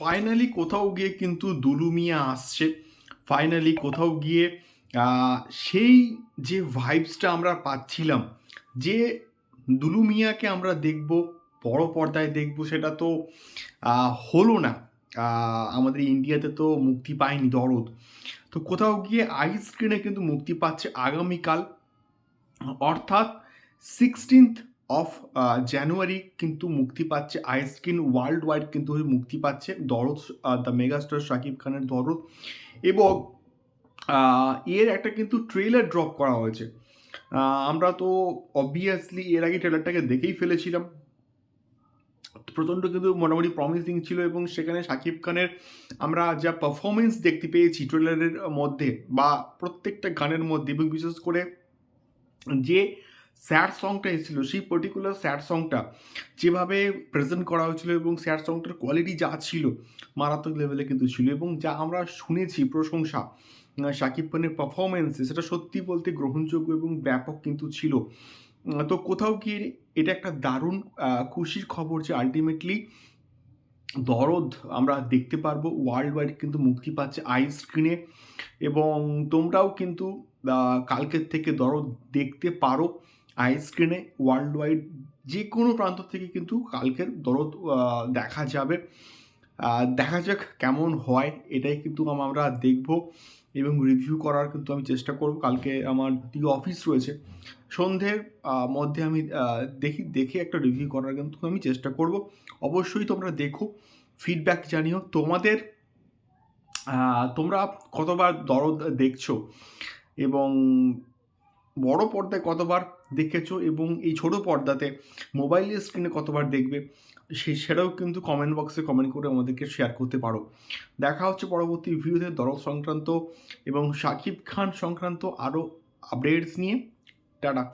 Finally কোথাও গিয়ে কিন্তু দুলুমিয়া আসছে। ফাইনালি কোথাও গিয়ে সেই যে ভাইবসটা আমরা পাচ্ছিলাম, যে দুলুমিয়াকে আমরা দেখব, বড় পর্দায় দেখব, সেটা তো হলো না। আমাদের ইন্ডিয়াতে তো মুক্তি পায়নি দরদ। তো কোথাও গিয়ে আই স্ক্রিনে কিন্তু মুক্তি পাচ্ছে আগামীকাল। অর্থাৎ সিক্সটিন্থ অফ জানুয়ারি কিন্তু মুক্তি পাচ্ছে আই স্ক্রিন ওয়ার্ল্ড ওয়াইড কিন্তু মুক্তি পাচ্ছে, দরদ দ্য মেগাস্টার শাকিব খানের দরদ এবং এর একটা কিন্তু ট্রেলার ড্রপ করা হয়েছে। আমরা তো অবভিয়াসলি এর আগে ট্রেলারটাকে দেখেই ফেলেছিলাম। প্রচণ্ড কিন্তু মোটামুটি প্রমিসিং ছিল এবং সেখানে শাকিব খানের আমরা যা পারফরমেন্স দেখতে পেয়েছি ট্রেলারের মধ্যে বা প্রত্যেকটা গানের মধ্যে এবং বিশেষ করে যে স্যাড সংটা এসেছিল সেই পার্টিকুলার স্যাড সংটা যেভাবে প্রেজেন্ট করা হয়েছিল এবং স্যাড সংটার কোয়ালিটি যা ছিল মারাত্মক লেভেলে কিন্তু ছিল এবং যা আমরা শুনেছি প্রশংসা শাকিব খানের পারফরমেন্সে সেটা সত্যি বলতে গ্রহণযোগ্য এবং ব্যাপক কিন্তু ছিল। তো কোথাও গিয়ে এটা একটা দারুণ খুশির খবর যে আলটিমেটলি দরদ আমরা দেখতে পারব ওয়ার্ল্ড ওয়াইড কিন্তু মুক্তি পাচ্ছে আই স্ক্রিনে এবং তোমরাও কিন্তু কালকের থেকে দরদ দেখতে পারো। আই স্ক্রিনে ওয়ার্ল্ড ওয়াইড যে কোনো প্রান্ত থেকে কিন্তু কালকের দরদ দেখা যাবে। দেখা যাক কেমন হয়, এটাই কিন্তু আমরা দেখব এবং রিভিউ করার কিন্তু আমি চেষ্টা করব। কালকে আমার দিকে অফিস রয়েছে। সন্ধ্যের মধ্যে আমি দেখি, দেখে একটা রিভিউ করার কিন্তু আমি চেষ্টা করব। অবশ্যই তোমরা দেখো ফিডব্যাক জানিও। তোমাদের তোমরা কতবার দরদ দেখছ এবং বড় পর্দায় কতবার দেখেছ এবং এই ছোট পর্দাতে মোবাইলের স্ক্রিনে কতবার দেখবে, সে সেটাও কিন্তু কমেন্ট বক্সে কমেন্ট করে আমাদেরকে শেয়ার করতে পারো। দেখা হচ্ছে পরবর্তী ভিডিওতে দরদ সংক্রান্ত এবং শাকিব খান সংক্রান্ত আরও আপডেটস নিয়ে। টাটা।